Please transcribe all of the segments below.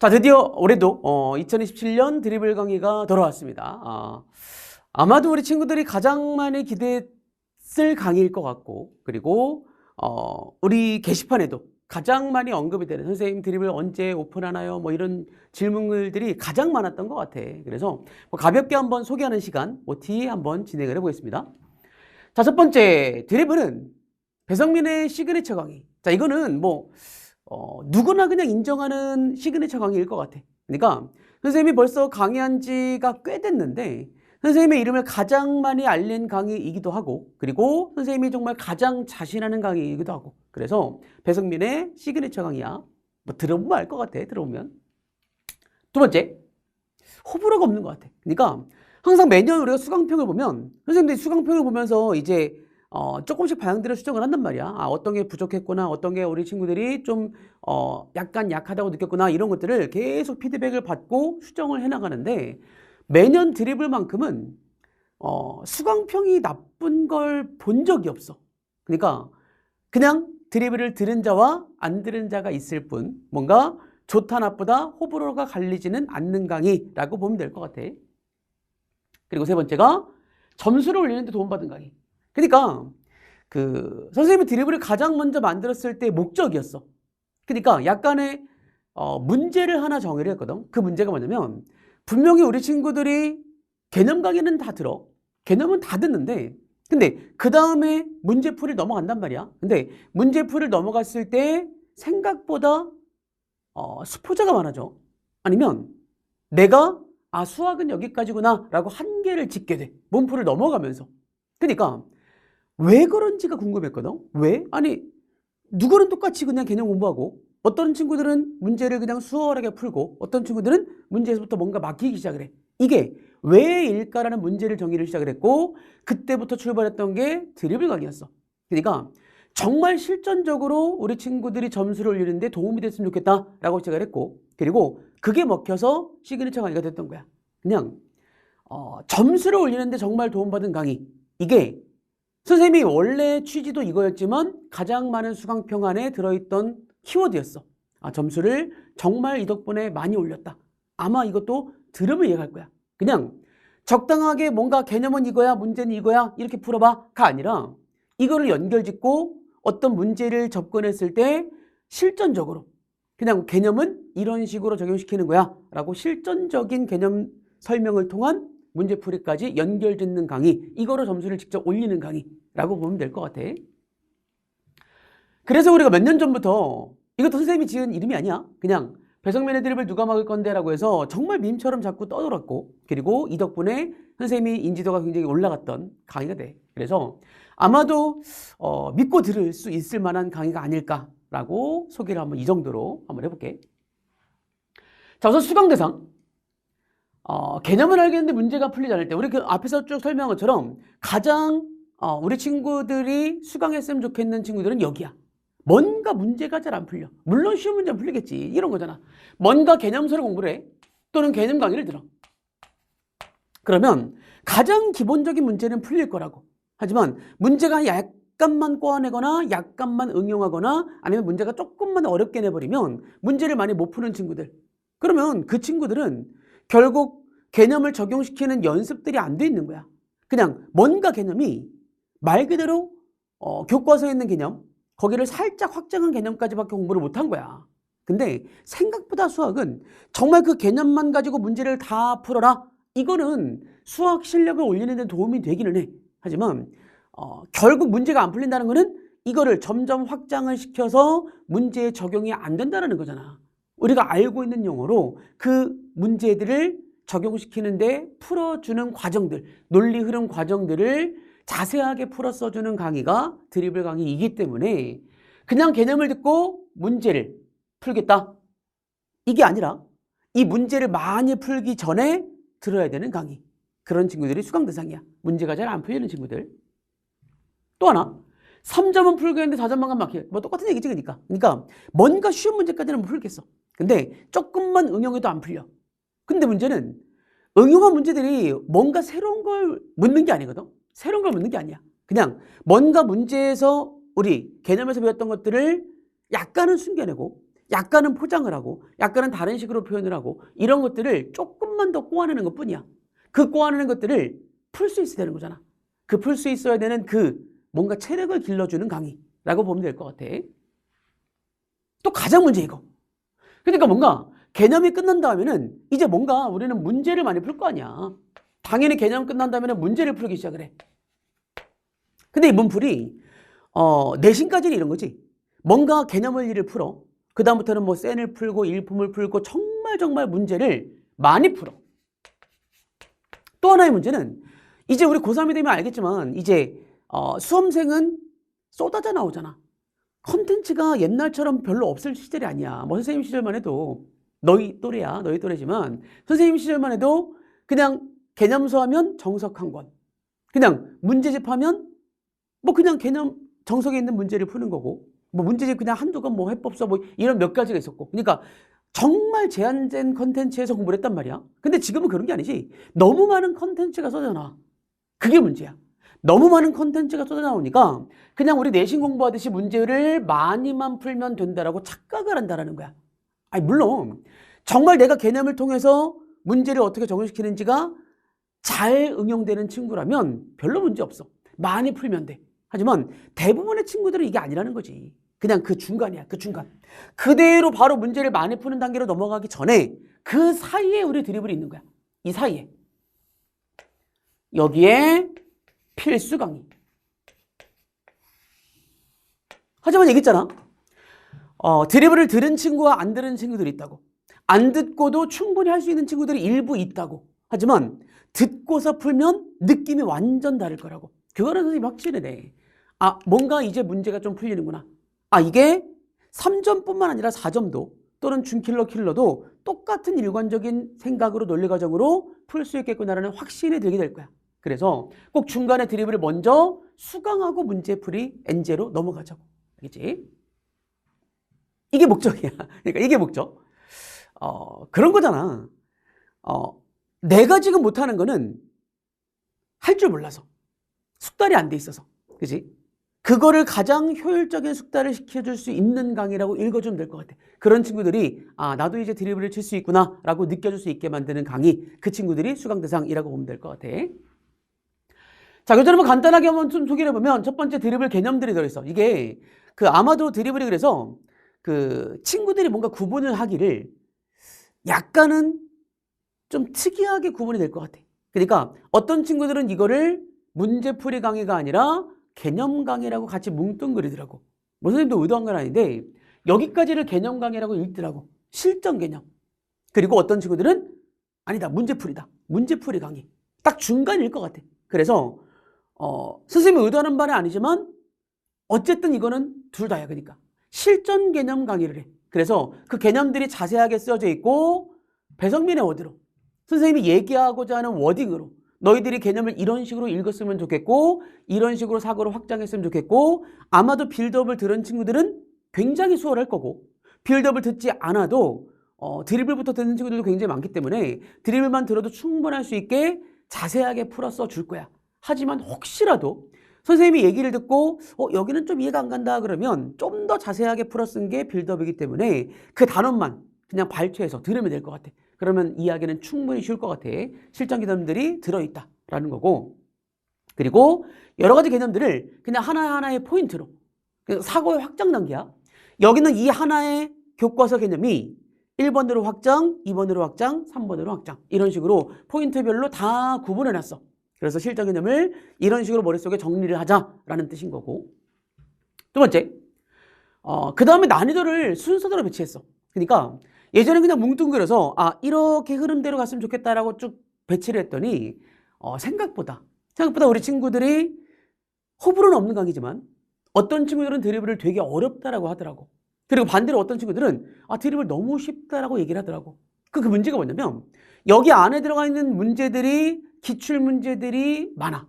자, 드디어 올해도 어, 2027년 드리블 강의가 돌아왔습니다. 아, 아마도 우리 친구들이 가장 많이 기대했을 강의일 것 같고, 그리고 어, 우리 게시판에도 가장 많이 언급이 되는 선생님 드리블 언제 오픈하나요? 뭐 이런 질문들이 가장 많았던 것 같아. 그래서 뭐 가볍게 한번 소개하는 시간 OT 한번 진행을 해보겠습니다. 자, 첫 번째 드리블은 배성민의 시그니처 강의. 자, 이거는 뭐 어, 누구나 그냥 인정하는 시그니처 강의일 것 같아. 그러니까 선생님이 벌써 강의한 지가 꽤 됐는데 선생님의 이름을 가장 많이 알린 강의이기도 하고 그리고 선생님이 정말 가장 자신하는 강의이기도 하고 그래서 배성민의 시그니처 강의야. 뭐 들어보면 알 것 같아. 들어보면. 두 번째, 호불호가 없는 것 같아. 그러니까 항상 매년 우리가 수강평을 보면 선생님들이 수강평을 보면서 이제 어, 조금씩 반영들을 수정을 한단 말이야. 아, 어떤 게 부족했구나, 어떤 게 우리 친구들이 좀, 어, 약간 약하다고 느꼈구나, 이런 것들을 계속 피드백을 받고 수정을 해나가는데, 매년 드리블만큼은, 어, 수강평이 나쁜 걸 본 적이 없어. 그러니까, 그냥 드리블을 들은 자와 안 들은 자가 있을 뿐, 뭔가 좋다, 나쁘다, 호불호가 갈리지는 않는 강의라고 보면 될 것 같아. 그리고 세 번째가 점수를 올리는데 도움받은 강의. 그러니까 그 선생님이 드리블을 가장 먼저 만들었을 때 목적이었어. 그러니까 약간의 어, 문제를 하나 정의를 했거든. 그 문제가 뭐냐면 분명히 우리 친구들이 개념 강의는 다 들어. 개념은 다 듣는데 근데 그 다음에 문제풀이를 넘어간단 말이야. 근데 문제풀이를 넘어갔을 때 생각보다 어, 스포자가 많아져. 아니면 내가 아 수학은 여기까지구나 라고 한계를 짓게 돼. 문풀을 넘어가면서. 그러니까 왜 그런지가 궁금했거든. 왜? 아니 누구는 똑같이 그냥 개념 공부하고 어떤 친구들은 문제를 그냥 수월하게 풀고 어떤 친구들은 문제에서부터 뭔가 막히기 시작을 해. 이게 왜일까라는 문제를 정의를 시작을 했고 그때부터 출발했던 게 드리블 강의였어. 그러니까 정말 실전적으로 우리 친구들이 점수를 올리는데 도움이 됐으면 좋겠다라고 시작을 했고 그리고 그게 먹혀서 시그니처 강의가 됐던 거야. 그냥 어, 점수를 올리는데 정말 도움받은 강의. 이게 선생님이 원래 취지도 이거였지만 가장 많은 수강평 안에 들어있던 키워드였어. 아, 점수를 정말 이 덕분에 많이 올렸다. 아마 이것도 들으면 이해할 거야. 그냥 적당하게 뭔가 개념은 이거야, 문제는 이거야, 이렇게 풀어봐가 아니라 이거를 연결짓고 어떤 문제를 접근했을 때 실전적으로 그냥 개념은 이런 식으로 적용시키는 거야 라고 실전적인 개념 설명을 통한 문제풀이까지 연결짓는 강의 이거로 점수를 직접 올리는 강의라고 보면 될 것 같아 그래서 우리가 몇 년 전부터 이것도 선생님이 지은 이름이 아니야 그냥 배성민의 드립을 누가 막을 건데 라고 해서 정말 밈처럼 자꾸 떠돌았고 그리고 이 덕분에 선생님이 인지도가 굉장히 올라갔던 강의가 돼 그래서 아마도 어, 믿고 들을 수 있을 만한 강의가 아닐까라고 소개를 한번 이 정도로 한번 해볼게. 자, 우선 수강 대상. 어, 개념을 알겠는데 문제가 풀리지 않을 때 우리 그 앞에서 쭉 설명한 것처럼 가장 어, 우리 친구들이 수강했으면 좋겠는 친구들은 여기야. 뭔가 문제가 잘 안 풀려. 물론 쉬운 문제는 풀리겠지. 이런 거잖아. 뭔가 개념서를 공부를 해. 또는 개념 강의를 들어. 그러면 가장 기본적인 문제는 풀릴 거라고. 하지만 문제가 약간만 꼬아내거나 약간만 응용하거나 아니면 문제가 조금만 어렵게 내버리면 문제를 많이 못 푸는 친구들. 그러면 그 친구들은 결국 개념을 적용시키는 연습들이 안 돼 있는 거야. 그냥 뭔가 개념이 말 그대로 어, 교과서에 있는 개념, 거기를 살짝 확장한 개념까지밖에 공부를 못 한 거야. 근데 생각보다 수학은 정말 그 개념만 가지고 문제를 다 풀어라. 이거는 수학 실력을 올리는 데 도움이 되기는 해. 하지만 어, 결국 문제가 안 풀린다는 것은 이거를 점점 확장을 시켜서 문제에 적용이 안 된다는 거잖아. 우리가 알고 있는 용어로 그 문제들을 적용시키는데 풀어주는 과정들, 논리 흐름 과정들을 자세하게 풀어 써주는 강의가 드리블 강의이기 때문에 그냥 개념을 듣고 문제를 풀겠다. 이게 아니라 이 문제를 많이 풀기 전에 들어야 되는 강의. 그런 친구들이 수강 대상이야. 문제가 잘 안 풀리는 친구들. 또 하나. 3점은 풀고 있는데 4점만 가면 막혀. 뭐 똑같은 얘기지, 그러니까. 그러니까 뭔가 쉬운 문제까지는 못 풀겠어. 근데 조금만 응용해도 안 풀려. 근데 문제는 응용한 문제들이 뭔가 새로운 걸 묻는 게 아니거든. 새로운 걸 묻는 게 아니야. 그냥 뭔가 문제에서 우리 개념에서 배웠던 것들을 약간은 숨겨내고 약간은 포장을 하고 약간은 다른 식으로 표현을 하고 이런 것들을 조금만 더 꼬아내는 것 뿐이야. 그 꼬아내는 것들을 풀 수 있어야 되는 거잖아. 그 풀 수 있어야 되는 그 뭔가 체력을 길러주는 강의라고 보면 될 것 같아. 또 가장 문제 이거. 그러니까 뭔가 개념이 끝난 다음에는 이제 뭔가 우리는 문제를 많이 풀 거 아니야. 당연히 개념 끝난 다음에는 문제를 풀기 시작을 해. 근데 이 문풀이 어, 내신까지는 이런 거지. 뭔가 개념을 일을 풀어. 그 다음부터는 뭐 센을 풀고 일품을 풀고 정말 정말 문제를 많이 풀어. 또 하나의 문제는 이제 우리 고3이 되면 알겠지만 이제 어, 수험생은 쏟아져 나오잖아. 컨텐츠가 옛날처럼 별로 없을 시절이 아니야. 뭐 선생님 시절만 해도 너희 또래야. 너희 또래지만 선생님 시절만 해도 그냥 개념서 하면 정석 한 권. 그냥 문제집 하면 뭐 그냥 개념 정석에 있는 문제를 푸는 거고 뭐 문제집 그냥 한두 권 뭐 해법서 뭐 이런 몇 가지가 있었고 그러니까 정말 제한된 컨텐츠에서 공부를 했단 말이야. 근데 지금은 그런 게 아니지. 너무 많은 컨텐츠가 쏟아져 나와. 그게 문제야. 너무 많은 컨텐츠가 쏟아 나오니까 그냥 우리 내신 공부하듯이 문제를 많이만 풀면 된다라고 착각을 한다라는 거야. 아니 물론 정말 내가 개념을 통해서 문제를 어떻게 적용시키는지가 잘 응용되는 친구라면 별로 문제 없어. 많이 풀면 돼. 하지만 대부분의 친구들은 이게 아니라는 거지. 그냥 그 중간이야. 그 중간. 그대로 바로 문제를 많이 푸는 단계로 넘어가기 전에 그 사이에 우리 드리블이 있는 거야. 이 사이에. 여기에 필수 강의. 하지만 얘기했잖아. 어, 드리블을 들은 친구와 안 들은 친구들이 있다고. 안 듣고도 충분히 할 수 있는 친구들이 일부 있다고. 하지만 듣고서 풀면 느낌이 완전 다를 거라고. 그거는 선생님이 확실해. 아, 뭔가 이제 문제가 좀 풀리는구나. 아, 이게 3점뿐만 아니라 4점도 또는 준킬러 킬러도 똑같은 일관적인 생각으로 논리 과정으로 풀 수 있겠구나라는 확신이 들게 될 거야. 그래서 꼭 중간에 드리블을 먼저 수강하고 문제풀이 엔제로 넘어가자고. 알겠지? 이게 목적이야. 그러니까 이게 목적. 어, 그런 거잖아. 어, 내가 지금 못하는 거는 할 줄 몰라서. 숙달이 안 돼 있어서. 그지? 그거를 가장 효율적인 숙달을 시켜줄 수 있는 강의라고 읽어주면 될 것 같아. 그런 친구들이, 아, 나도 이제 드리블을 칠 수 있구나, 라고 느껴줄 수 있게 만드는 강의. 그 친구들이 수강 대상이라고 보면 될 것 같아. 자, 교재 한번 간단하게 한번 좀 소개를 해보면 첫 번째 드리블 개념들이 들어있어. 이게 그 아마도 드리블이 그래서 그 친구들이 뭔가 구분을 하기를 약간은 좀 특이하게 구분이 될 것 같아. 그러니까 어떤 친구들은 이거를 문제풀이 강의가 아니라 개념 강의라고 같이 뭉뚱그리더라고. 뭐 선생님도 의도한 건 아닌데 여기까지를 개념 강의라고 읽더라고. 실전 개념. 그리고 어떤 친구들은 아니다. 문제풀이다. 문제풀이 강의. 딱 중간일 것 같아. 그래서 어, 선생님이 의도하는 바는 아니지만 어쨌든 이거는 둘 다야. 그러니까 실전 개념 강의를 해. 그래서 그 개념들이 자세하게 쓰여져 있고 배성민의 워드로 선생님이 얘기하고자 하는 워딩으로 너희들이 개념을 이런 식으로 읽었으면 좋겠고 이런 식으로 사고를 확장했으면 좋겠고 아마도 빌드업을 들은 친구들은 굉장히 수월할 거고 빌드업을 듣지 않아도 어, 드리블부터 듣는 친구들도 굉장히 많기 때문에 드리블만 들어도 충분할 수 있게 자세하게 풀어 써 줄 거야. 하지만 혹시라도 선생님이 얘기를 듣고 어, 여기는 좀 이해가 안 간다 그러면 좀 더 자세하게 풀어 쓴 게 빌드업이기 때문에 그 단원만 그냥 발췌해서 들으면 될 것 같아. 그러면 이야기는 충분히 쉬울 것 같아. 실전 개념들이 들어있다라는 거고. 그리고 여러 가지 개념들을 그냥 하나하나의 포인트로 그 사고의 확장 단계야. 여기는 이 하나의 교과서 개념이 1번으로 확장, 2번으로 확장, 3번으로 확장 이런 식으로 포인트별로 다 구분해 놨어. 그래서 실전 개념을 이런 식으로 머릿속에 정리를 하자라는 뜻인 거고. 두 번째, 어, 그 다음에 난이도를 순서대로 배치했어. 그러니까 예전에 그냥 뭉뚱그려서 아 이렇게 흐름대로 갔으면 좋겠다라고 쭉 배치를 했더니 어, 생각보다 생각보다 우리 친구들이 호불호는 없는 강의지만 어떤 친구들은 드리블을 되게 어렵다라고 하더라고. 그리고 반대로 어떤 친구들은 아 드리블 너무 쉽다라고 얘기를 하더라고. 그, 그 문제가 뭐냐면 여기 안에 들어가 있는 문제들이 기출 문제들이 많아.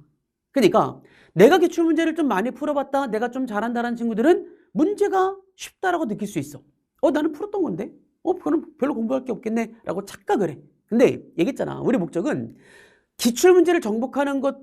그러니까 내가 기출 문제를 좀 많이 풀어봤다, 내가 좀 잘한다는 친구들은 문제가 쉽다라고 느낄 수 있어. 어 나는 풀었던 건데, 어 그럼 별로 공부할 게 없겠네 라고 착각을 해. 근데 얘기했잖아. 우리 목적은 기출 문제를 정복하는 것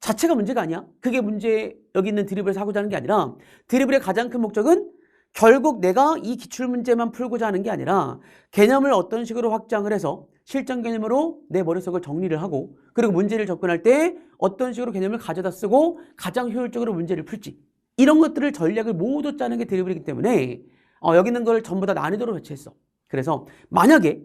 자체가 문제가 아니야. 그게 문제 여기 있는 드리블에서 하고자 하는 게 아니라 드리블의 가장 큰 목적은 결국 내가 이 기출문제만 풀고자 하는 게 아니라 개념을 어떤 식으로 확장을 해서 실전 개념으로 내 머릿속을 정리를 하고 그리고 문제를 접근할 때 어떤 식으로 개념을 가져다 쓰고 가장 효율적으로 문제를 풀지 이런 것들을 전략을 모두 짜는 게 드리블이기 때문에 어, 여기 있는 걸 전부 다 난이도로 배치했어. 그래서 만약에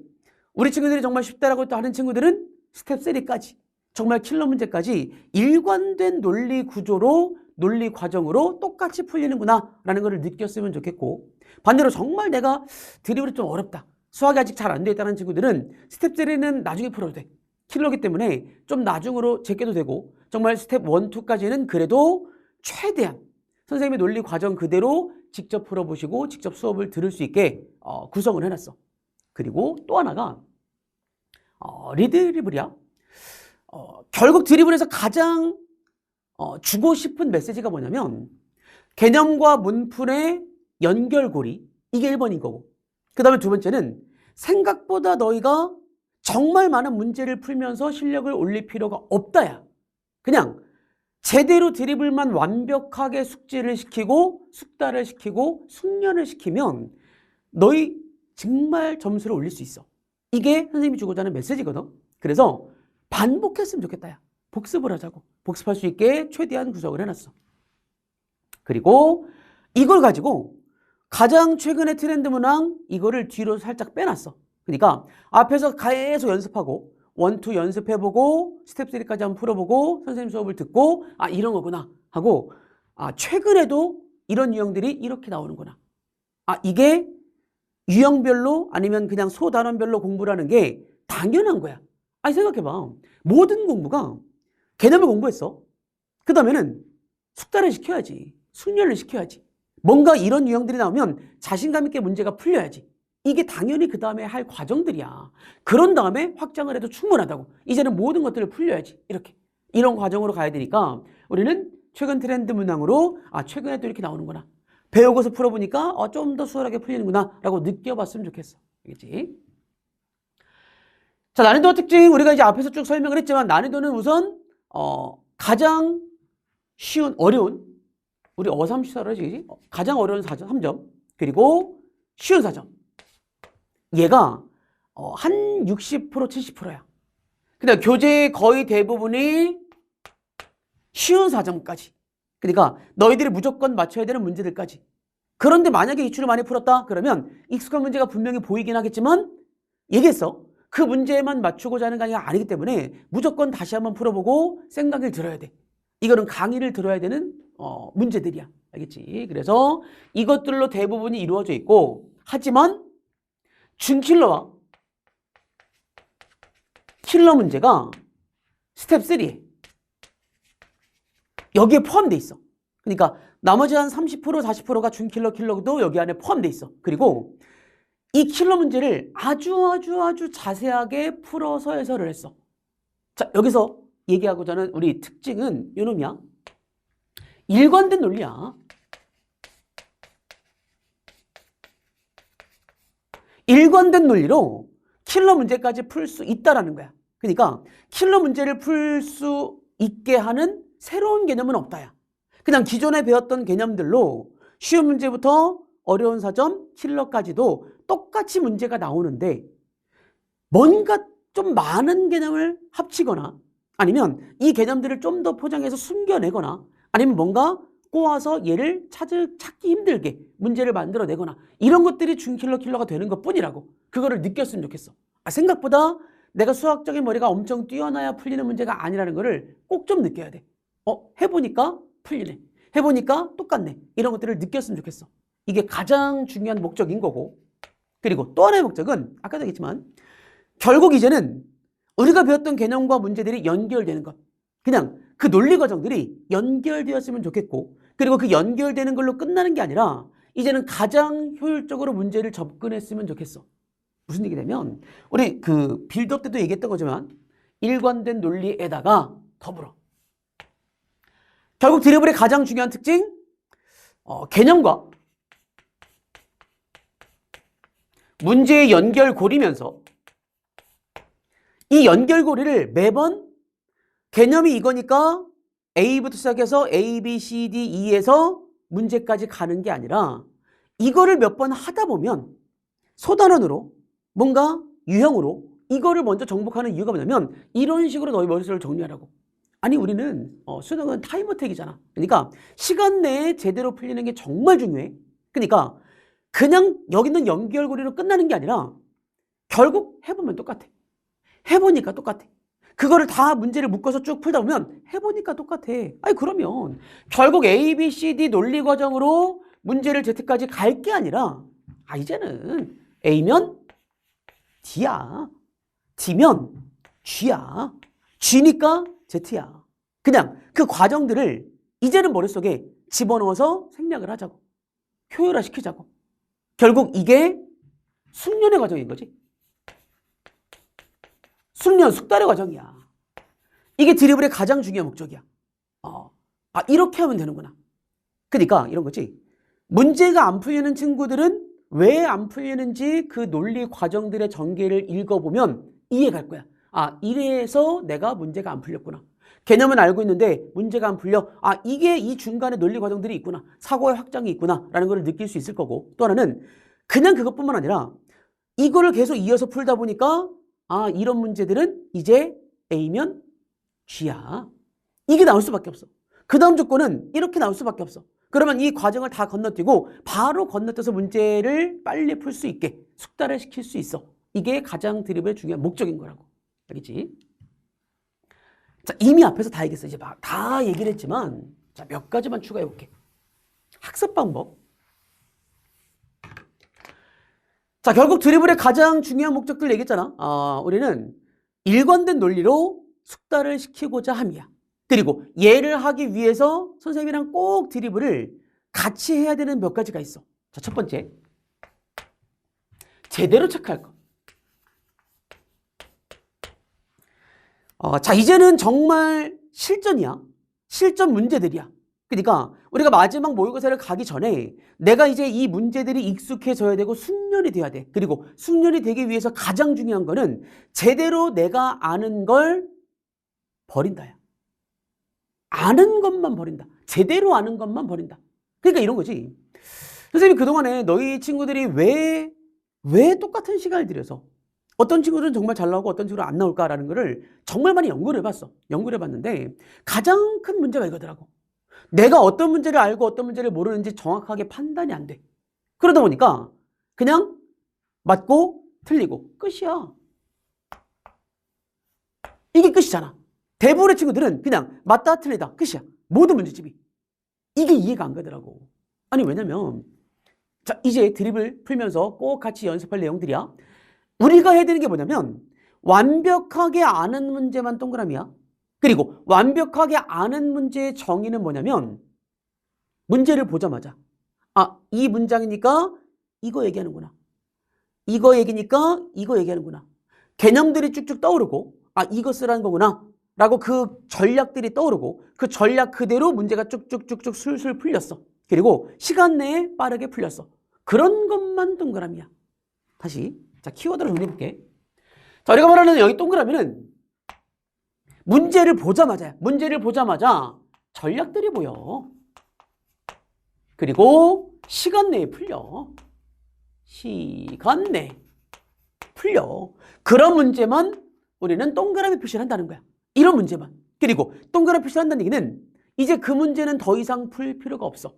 우리 친구들이 정말 쉽다라고 또 하는 친구들은 스텝 3까지 정말 킬러 문제까지 일관된 논리 구조로 논리 과정으로 똑같이 풀리는구나 라는 것을 느꼈으면 좋겠고 반대로 정말 내가 드리블이 좀 어렵다 수학이 아직 잘 안 돼 있다는 친구들은 스텝 3는 나중에 풀어도 돼. 킬러기 때문에 좀 나중으로 제껴도 되고 정말 스텝 1, 2까지는 그래도 최대한 선생님의 논리 과정 그대로 직접 풀어보시고 직접 수업을 들을 수 있게 어, 구성을 해놨어. 그리고 또 하나가 어, 리드리블이야. 어, 결국 드리블에서 가장 어, 주고 싶은 메시지가 뭐냐면 개념과 문풀의 연결고리. 이게 1번인 거고 그 다음에 두 번째는 생각보다 너희가 정말 많은 문제를 풀면서 실력을 올릴 필요가 없다야 그냥 제대로 드리블만 완벽하게 숙지를 시키고 숙달을 시키고 숙련을 시키면 너희 정말 점수를 올릴 수 있어 이게 선생님이 주고자 하는 메시지거든 그래서 반복했으면 좋겠다. 야. 복습을 하자고. 복습할 수 있게 최대한 구성을 해놨어. 그리고 이걸 가지고 가장 최근의 트렌드 문항 이거를 뒤로 살짝 빼놨어. 그러니까 앞에서 계속 연습하고 원투 연습해보고 스텝 3까지 한번 풀어보고 선생님 수업을 듣고 아 이런 거구나 하고 아 최근에도 이런 유형들이 이렇게 나오는구나. 아 이게 유형별로 아니면 그냥 소단원별로 공부라는 게 당연한 거야. 아니 생각해봐. 모든 공부가 개념을 공부했어. 그 다음에는 숙달을 시켜야지. 숙련을 시켜야지. 뭔가 이런 유형들이 나오면 자신감 있게 문제가 풀려야지. 이게 당연히 그 다음에 할 과정들이야. 그런 다음에 확장을 해도 충분하다고. 이제는 모든 것들을 풀려야지. 이렇게. 이런 과정으로 가야 되니까 우리는 최근 트렌드 문항으로 아 최근에 또 이렇게 나오는구나. 배우고서 풀어보니까 어, 좀 더 수월하게 풀리는구나 라고 느껴봤으면 좋겠어. 알겠지? 자, 난이도 특징 우리가 이제 앞에서 쭉 설명을 했지만 난이도는 우선 어, 가장 쉬운 어려운 우리 어삼시사로 하지 가장 어려운 4점, 3점. 그리고 쉬운 4점. 얘가 어, 한 60% 70%야. 근데 교재 거의 대부분이 쉬운 4점까지. 그러니까 너희들이 무조건 맞춰야 되는 문제들까지. 그런데 만약에 이출을 많이 풀었다? 그러면 익숙한 문제가 분명히 보이긴 하겠지만 얘기했어. 그 문제에만 맞추고자 하는 강의가 아니기 때문에 무조건 다시 한번 풀어보고 생각을 들어야 돼. 이거는 강의를 들어야 되는 어, 문제들이야. 알겠지? 그래서 이것들로 대부분이 이루어져 있고 하지만 준킬러와 킬러 문제가 스텝 3에 여기에 포함돼 있어. 그러니까 나머지 한 30% 40%가 준킬러 킬러도 여기 안에 포함돼 있어. 그리고 이 킬러 문제를 아주 아주 아주 자세하게 풀어서 해설을 했어. 자, 여기서 얘기하고자 하는 우리 특징은 요놈이야. 일관된 논리야. 일관된 논리로 킬러 문제까지 풀 수 있다라는 거야. 그러니까 킬러 문제를 풀 수 있게 하는 새로운 개념은 없다야. 그냥 기존에 배웠던 개념들로 쉬운 문제부터 어려운 사점, 킬러까지도 똑같이 문제가 나오는데 뭔가 좀 많은 개념을 합치거나 아니면 이 개념들을 좀 더 포장해서 숨겨내거나 아니면 뭔가 꼬아서 얘를 찾을, 찾기 힘들게 문제를 만들어내거나 이런 것들이 준킬러 킬러가 되는 것 뿐이라고 그거를 느꼈으면 좋겠어. 아, 생각보다 내가 수학적인 머리가 엄청 뛰어나야 풀리는 문제가 아니라는 거를 꼭 좀 느껴야 돼. 어, 해보니까 풀리네. 해보니까 똑같네. 이런 것들을 느꼈으면 좋겠어. 이게 가장 중요한 목적인 거고. 그리고 또 하나의 목적은 아까도 얘기했지만 결국 이제는 우리가 배웠던 개념과 문제들이 연결되는 것. 그냥 그 논리 과정들이 연결되었으면 좋겠고 그리고 그 연결되는 걸로 끝나는 게 아니라 이제는 가장 효율적으로 문제를 접근했으면 좋겠어. 무슨 얘기냐면 우리 그 빌드업 때도 얘기했던 거지만 일관된 논리에다가 더불어. 결국 드리블의 가장 중요한 특징? 어, 개념과 문제의 연결고리면서 이 연결고리를 매번 개념이 이거니까 A부터 시작해서 A, B, C, D, E에서 문제까지 가는 게 아니라 이거를 몇 번 하다 보면 소단원으로 뭔가 유형으로 이거를 먼저 정복하는 이유가 뭐냐면 이런 식으로 너희 머릿속을 정리하라고. 아니 우리는 어, 수능은 타임어택이잖아. 그러니까 시간 내에 제대로 풀리는 게 정말 중요해. 그러니까 그냥 여기 있는 연결고리로 끝나는 게 아니라 결국 해보면 똑같아. 해보니까 똑같아. 그거를 다 문제를 묶어서 쭉 풀다 보면 해보니까 똑같아. 아니 그러면 결국 A, B, C, D 논리 과정으로 문제를 Z까지 갈 게 아니라 아 이제는 A면 D야. D면 G야. G니까 Z야. 그냥 그 과정들을 이제는 머릿속에 집어넣어서 생략을 하자고. 효율화 시키자고. 결국 이게 숙련의 과정인 거지. 숙련, 숙달의 과정이야. 이게 드리블의 가장 중요한 목적이야. 어. 아, 이렇게 하면 되는구나. 그러니까 이런 거지. 문제가 안 풀리는 친구들은 왜 안 풀리는지 그 논리 과정들의 전개를 읽어보면 이해갈 거야. 아, 이래서 내가 문제가 안 풀렸구나. 개념은 알고 있는데 문제가 안 풀려. 아, 이게 이 중간에 논리 과정들이 있구나. 사고의 확장이 있구나. 라는 걸 느낄 수 있을 거고. 또 하나는 그냥 그것뿐만 아니라 이거를 계속 이어서 풀다 보니까 아, 이런 문제들은 이제 A면 G야. 이게 나올 수밖에 없어. 그 다음 조건은 이렇게 나올 수밖에 없어. 그러면 이 과정을 다 건너뛰고 바로 건너뛰어서 문제를 빨리 풀 수 있게 숙달을 시킬 수 있어. 이게 가장 드립의 중요한 목적인 거라고. 알겠지? 자, 이미 앞에서 다 얘기했어. 이제 막 다 얘기를 했지만 자, 몇 가지만 추가해 볼게. 학습 방법. 자, 결국 드리블의 가장 중요한 목적들 얘기했잖아. 아, 우리는 일관된 논리로 숙달을 시키고자 함이야. 그리고 얘를 하기 위해서 선생님이랑 꼭 드리블을 같이 해야 되는 몇 가지가 있어. 자, 첫 번째. 제대로 체크할 거. 어, 자, 이제는 정말 실전이야. 실전 문제들이야. 그러니까 우리가 마지막 모의고사를 가기 전에 내가 이제 이 문제들이 익숙해져야 되고 숙련이 돼야 돼. 그리고 숙련이 되기 위해서 가장 중요한 거는 제대로 내가 아는 걸 버린다야. 아는 것만 버린다. 제대로 아는 것만 버린다. 그러니까 이런 거지. 선생님이 그동안에 너희 친구들이 왜, 왜 똑같은 시간을 들여서 어떤 친구들은 정말 잘 나오고 어떤 친구들은 안 나올까라는 거를 정말 많이 연구를 해봤어. 연구를 해봤는데 가장 큰 문제가 이거더라고. 내가 어떤 문제를 알고 어떤 문제를 모르는지 정확하게 판단이 안 돼. 그러다 보니까 그냥 맞고 틀리고 끝이야. 이게 끝이잖아. 대부분의 친구들은 그냥 맞다 틀리다 끝이야. 모든 문제집이. 이게 이해가 안 가더라고. 아니 왜냐면 자 이제 드립을 풀면서 꼭 같이 연습할 내용들이야. 우리가 해야 되는 게 뭐냐면 완벽하게 아는 문제만 동그라미야. 그리고 완벽하게 아는 문제의 정의는 뭐냐면 문제를 보자마자 아, 이 문장이니까 이거 얘기하는구나. 이거 얘기니까 이거 얘기하는구나. 개념들이 쭉쭉 떠오르고 아, 이거 쓰라는 거구나. 라고 그 전략들이 떠오르고 그 전략 그대로 문제가 쭉쭉쭉쭉 술술 풀렸어. 그리고 시간 내에 빠르게 풀렸어. 그런 것만 동그라미야. 다시 자 키워드를 정리해볼게. 자 우리가 말하는 여기 동그라미는 문제를 보자마자 문제를 보자마자 전략들이 보여. 그리고 시간 내에 풀려. 시간 내에 풀려. 그런 문제만 우리는 동그라미 표시를 한다는 거야. 이런 문제만. 그리고 동그라미 표시를 한다는 얘기는 이제 그 문제는 더 이상 풀 필요가 없어.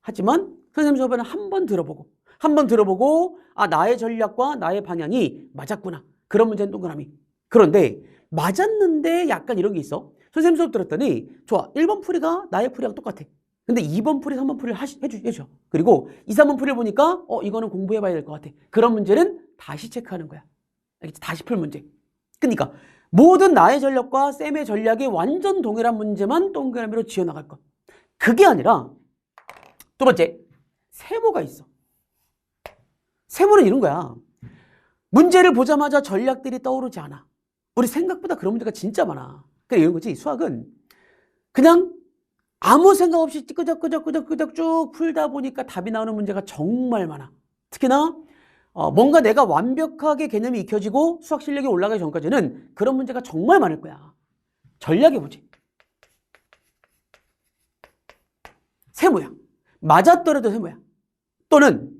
하지만 선생님 수업에는 한 번 들어보고 한 번 들어보고 아 나의 전략과 나의 방향이 맞았구나. 그런 문제는 동그라미. 그런데 맞았는데 약간 이런 게 있어. 선생님 수업 들었더니 좋아. 1번 풀이가 나의 풀이랑 똑같아. 근데 2번 풀이, 3번 풀이를 하시, 해주, 해줘. 그리고 2, 3번 풀이를 보니까 어 이거는 공부해봐야 될 것 같아. 그런 문제는 다시 체크하는 거야. 알겠지? 다시 풀 문제. 그러니까 모든 나의 전략과 쌤의 전략이 완전 동일한 문제만 동그라미로 지어나갈 것. 그게 아니라 두 번째 세모가 있어. 세모는 이런 거야. 문제를 보자마자 전략들이 떠오르지 않아. 우리 생각보다 그런 문제가 진짜 많아. 그래 이런 거지. 수학은 그냥 아무 생각 없이 끄적끄적끄적끄적 쭉 풀다 보니까 답이 나오는 문제가 정말 많아. 특히나 어, 뭔가 내가 완벽하게 개념이 익혀지고 수학 실력이 올라가기 전까지는 그런 문제가 정말 많을 거야. 전략해 보지. 세모야. 맞았더라도 세모야. 또는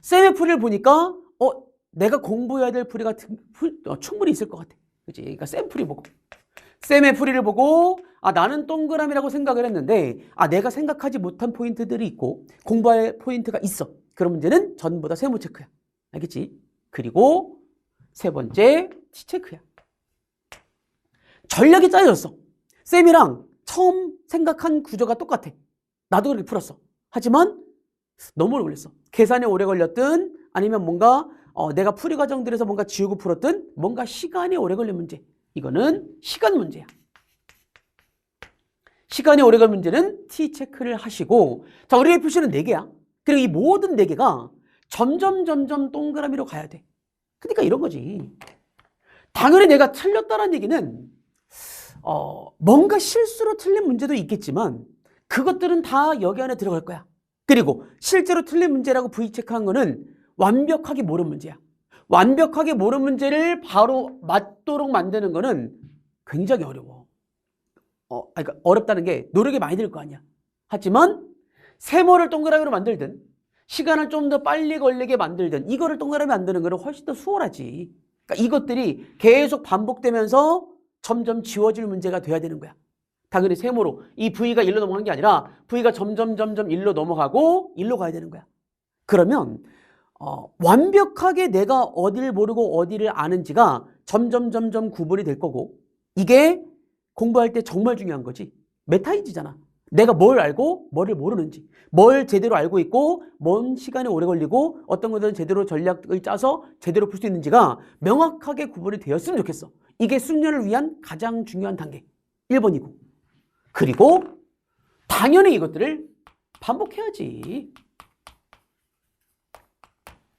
쌤의 풀이를 보니까 어 내가 공부해야 될 풀이가 어, 충분히 있을 것 같아. 그치? 그러니까 쌤 풀이 보고 쌤의 풀이를 보고 아 나는 동그라미라고 생각을 했는데 아 내가 생각하지 못한 포인트들이 있고 공부할 포인트가 있어. 그런 문제는 전부 다 세모 체크야. 알겠지? 그리고 세 번째 티 체크야. 전략이 짜여졌어. 쌤이랑 처음 생각한 구조가 똑같아. 나도 그렇게 풀었어. 하지만 너무 오래 걸렸어. 계산이 오래 걸렸든 아니면 뭔가 어, 내가 풀이 과정들에서 뭔가 지우고 풀었든 뭔가 시간이 오래 걸린 문제. 이거는 시간 문제야. 시간이 오래 걸린 문제는 T 체크를 하시고 자 우리의 표시는 4개야. 그리고 이 모든 4개가 점점 점점 동그라미로 가야 돼. 그러니까 이런 거지. 당연히 내가 틀렸다는 얘기는 어, 뭔가 실수로 틀린 문제도 있겠지만 그것들은 다 여기 안에 들어갈 거야. 그리고 실제로 틀린 문제라고 V 체크한 거는 완벽하게 모르는 문제야. 완벽하게 모르는 문제를 바로 맞도록 만드는 거는 굉장히 어려워. 어, 그러니까 어렵다는 게 노력이 많이 들 거 아니야. 하지만 세모를 동그라미로 만들든 시간을 좀 더 빨리 걸리게 만들든 이거를 동그라미 만드는 거는 훨씬 더 수월하지. 그러니까 이것들이 계속 반복되면서 점점 지워질 문제가 돼야 되는 거야. 당연히 세모로 이 V가 1로 넘어가는 게 아니라 V가 점점 점점 1로 넘어가고 1로 가야 되는 거야. 그러면 어, 완벽하게 내가 어디를 모르고 어디를 아는지가 점점 점점 구분이 될 거고 이게 공부할 때 정말 중요한 거지. 메타인지잖아. 내가 뭘 알고 뭐를 모르는지, 뭘 제대로 알고 있고 뭔 시간이 오래 걸리고 어떤 것들은 제대로 전략을 짜서 제대로 풀 수 있는지가 명확하게 구분이 되었으면 좋겠어. 이게 숙련을 위한 가장 중요한 단계. 1번이고. 그리고 당연히 이것들을 반복해야지.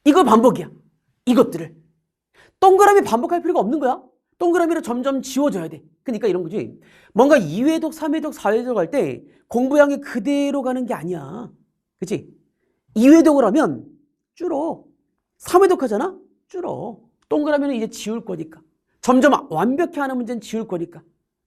이거 반복이야. 이것들을. 동그라미 반복할 필요가 없는 거야. 동그라미로 점점 지워져야 돼. 그러니까 이런 거지. 뭔가 2회독, 3회독, 4회독 할 때 공부량이 그대로 가는 게 아니야. 그치? 2회독을 하면 줄어. 3회독 하잖아? 줄어. 동그라미는 이제 지울 거니까. 점점 완벽히 하는 문제는 지울 거니까.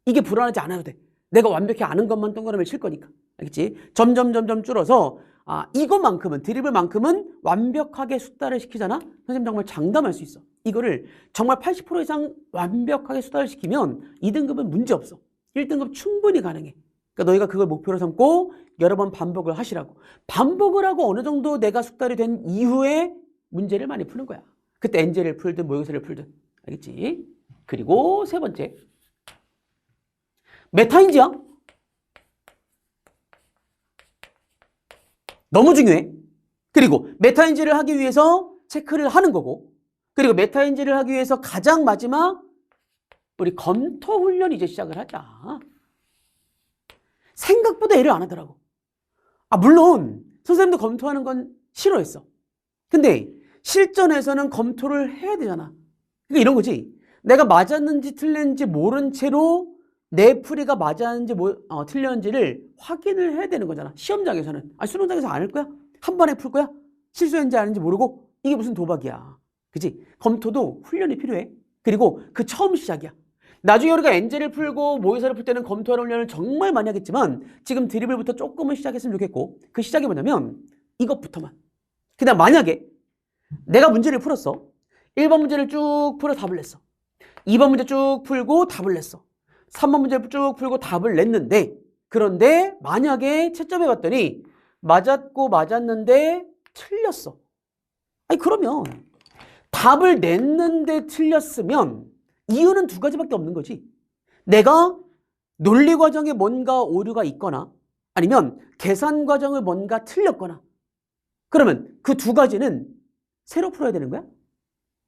이게 불안하지 않아도 돼. 내가 완벽히 아는 것만 동그라미를 칠 거니까. 알겠지? 점점 점점 줄어서 아, 이것만큼은 드리블만큼은 완벽하게 숙달을 시키잖아. 선생님 정말 장담할 수 있어. 이거를 정말 80% 이상 완벽하게 숙달을 시키면 2등급은 문제 없어. 1등급 충분히 가능해. 그러니까 너희가 그걸 목표로 삼고 여러 번 반복을 하시라고. 반복을 하고 어느 정도 내가 숙달이 된 이후에 문제를 많이 푸는 거야. 그때 엔젤을 풀든 모의고사를 풀든. 알겠지? 그리고 세 번째. 메타인지야. 너무 중요해. 그리고 메타인지를 하기 위해서 체크를 하는 거고, 그리고 메타인지를 하기 위해서 가장 마지막 우리 검토 훈련 이제 시작을 하자. 생각보다 애를 안 하더라고. 아, 물론 선생님도 검토하는 건 싫어했어. 근데 실전에서는 검토를 해야 되잖아. 그러니까 이런 거지. 내가 맞았는지 틀렸는지 모른 채로 내 풀이가 맞았는지 뭐, 어, 틀렸는지를 확인을 해야 되는 거잖아. 시험장에서는. 아, 수능장에서 안 할 거야? 한 번에 풀 거야? 실수했는지 아닌지 모르고? 이게 무슨 도박이야. 그지? 검토도 훈련이 필요해. 그리고 그 처음 시작이야. 나중에 우리가 엔젤을 풀고 모의사를 풀 때는 검토하는 훈련을 정말 많이 하겠지만 지금 드리블부터 조금은 시작했으면 좋겠고 그 시작이 뭐냐면 이것부터만. 그냥 만약에 내가 문제를 풀었어. 1번 문제를 쭉 풀어 답을 냈어. 2번 문제 쭉 풀고 답을 냈어. 3번 문제를 쭉 풀고 답을 냈는데 그런데 만약에 채점해 봤더니 맞았고 맞았는데 틀렸어. 아니 그러면 답을 냈는데 틀렸으면 이유는 두 가지밖에 없는 거지. 내가 논리 과정에 뭔가 오류가 있거나 아니면 계산 과정을 뭔가 틀렸거나 그러면 그 두 가지는 새로 풀어야 되는 거야?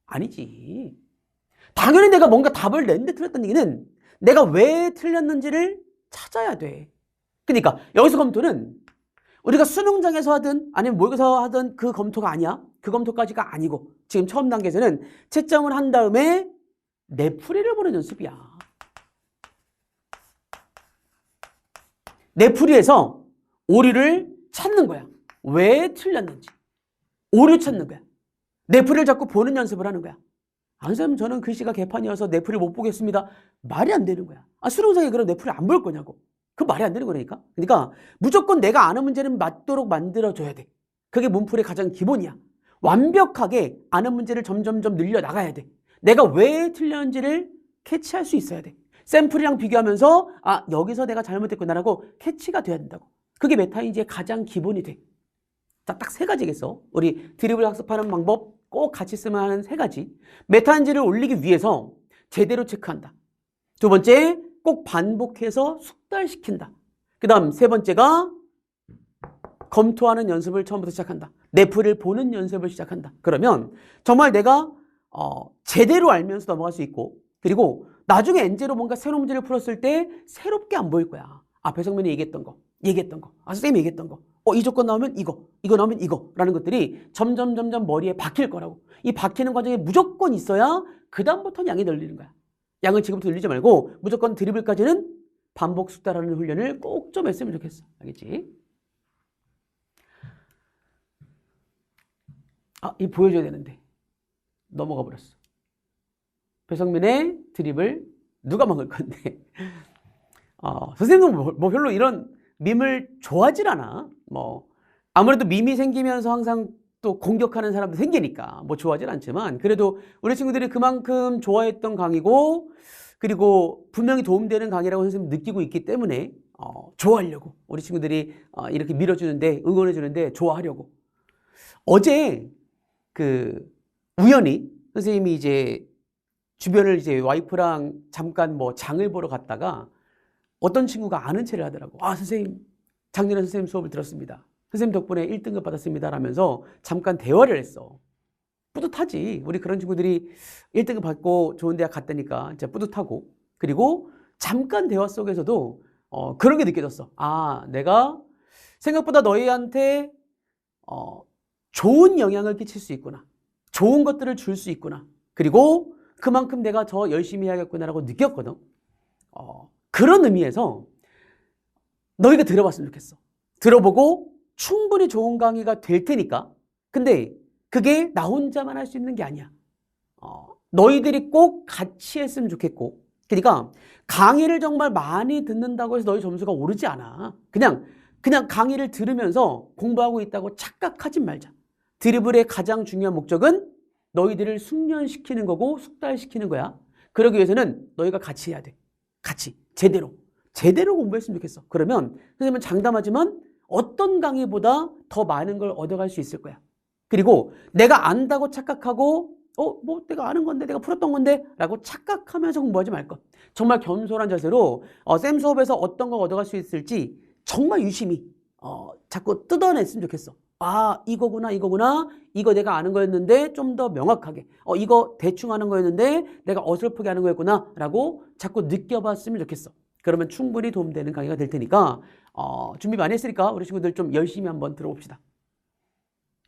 아니지. 당연히 내가 뭔가 답을 냈는데 틀렸다는 얘기는 내가 왜 틀렸는지를 찾아야 돼. 그러니까 여기서 검토는 우리가 수능장에서 하든 아니면 모의고사 하든 그 검토가 아니야. 그 검토까지가 아니고 지금 처음 단계에서는 채점을 한 다음에 내 풀이를 보는 연습이야. 내 풀이에서 오류를 찾는 거야. 왜 틀렸는지. 오류 찾는 거야. 내 풀이를 자꾸 보는 연습을 하는 거야. 아, 선생님, 저는 글씨가 개판이어서 내 풀이 못 보겠습니다. 말이 안 되는 거야. 아, 수능장에 그럼 내 풀이 안볼 거냐고. 그 말이 안 되는 거니까. 그러니까 무조건 내가 아는 문제는 맞도록 만들어줘야 돼. 그게 문풀의 가장 기본이야. 완벽하게 아는 문제를 점점점 늘려 나가야 돼. 내가 왜 틀렸는지를 캐치할 수 있어야 돼. 샘플이랑 비교하면서 아 여기서 내가 잘못했구나라고 캐치가 돼야 된다고. 그게 메타인지의 가장 기본이 돼. 자, 딱 세 가지겠어. 우리 드립을 학습하는 방법 꼭 같이 쓰면 하는 세 가지. 메타인지를 올리기 위해서 제대로 체크한다. 두 번째, 꼭 반복해서 숙달시킨다. 그 다음 세 번째가 검토하는 연습을 처음부터 시작한다. 내풀을 보는 연습을 시작한다. 그러면 정말 내가 어, 제대로 알면서 넘어갈 수 있고 그리고 나중에 엔제로 뭔가 새로운 문제를 풀었을 때 새롭게 안 보일 거야. 아, 배성민이 얘기했던 거, 얘기했던 거, 아, 선생님이 얘기했던 거. 어, 이 조건 나오면 이거, 이거 나오면 이거. 라는 것들이 점점, 점점 머리에 박힐 거라고. 이 박히는 과정에 무조건 있어야 그 다음부터는 양이 늘리는 거야. 양을 지금부터 늘리지 말고 무조건 드리블까지는 반복 숙달하는 훈련을 꼭 좀 했으면 좋겠어. 알겠지? 아, 이 보여줘야 되는데. 넘어가 버렸어. 배성민의 드립을 누가 막을 건데. 어, 선생님도 뭐, 뭐 별로 이런 밈을 좋아하질 않아. 뭐, 아무래도 밈이 생기면서 항상 또 공격하는 사람도 생기니까 뭐 좋아하진 않지만 그래도 우리 친구들이 그만큼 좋아했던 강의고 그리고 분명히 도움되는 강의라고 선생님 느끼고 있기 때문에 어, 좋아하려고 우리 친구들이 어, 이렇게 밀어주는데 응원해주는데 좋아하려고 어제 그 우연히 선생님이 이제 주변을 이제 와이프랑 잠깐 뭐 장을 보러 갔다가 어떤 친구가 아는 체를 하더라고. 아, 선생님, 작년에 선생님 수업을 들었습니다. 선생님 덕분에 1등급 받았습니다. 라면서 잠깐 대화를 했어. 뿌듯하지. 우리 그런 친구들이 1등급 받고 좋은 대학 갔다니까 진짜 뿌듯하고. 그리고 잠깐 대화 속에서도 어, 그런 게 느껴졌어. 아, 내가 생각보다 너희한테 어, 좋은 영향을 끼칠 수 있구나. 좋은 것들을 줄 수 있구나. 그리고 그만큼 내가 더 열심히 해야겠구나라고 느꼈거든. 어, 그런 의미에서 너희가 들어봤으면 좋겠어. 들어보고 충분히 좋은 강의가 될 테니까. 근데 그게 나 혼자만 할 수 있는 게 아니야. 어, 너희들이 꼭 같이 했으면 좋겠고. 그러니까 강의를 정말 많이 듣는다고 해서 너희 점수가 오르지 않아. 그냥 그냥 강의를 들으면서 공부하고 있다고 착각하지 말자. 드리블의 가장 중요한 목적은 너희들을 숙련시키는 거고 숙달시키는 거야. 그러기 위해서는 너희가 같이 해야 돼. 같이 제대로 제대로 공부했으면 좋겠어. 그러면 선생님은 장담하지만 어떤 강의보다 더 많은 걸 얻어갈 수 있을 거야. 그리고 내가 안다고 착각하고 어, 뭐 내가 아는 건데 내가 풀었던 건데 라고 착각하면서 공부하지 말 것. 정말 겸손한 자세로 어, 쌤 수업에서 어떤 걸 얻어갈 수 있을지 정말 유심히 어, 자꾸 뜯어냈으면 좋겠어. 아, 이거구나, 이거구나. 이거 내가 아는 거였는데 좀 더 명확하게. 어, 이거 대충 아는 거였는데 내가 어설프게 아는 거였구나. 라고 자꾸 느껴봤으면 좋겠어. 그러면 충분히 도움되는 강의가 될 테니까, 어, 준비 많이 했으니까 우리 친구들 좀 열심히 한번 들어봅시다.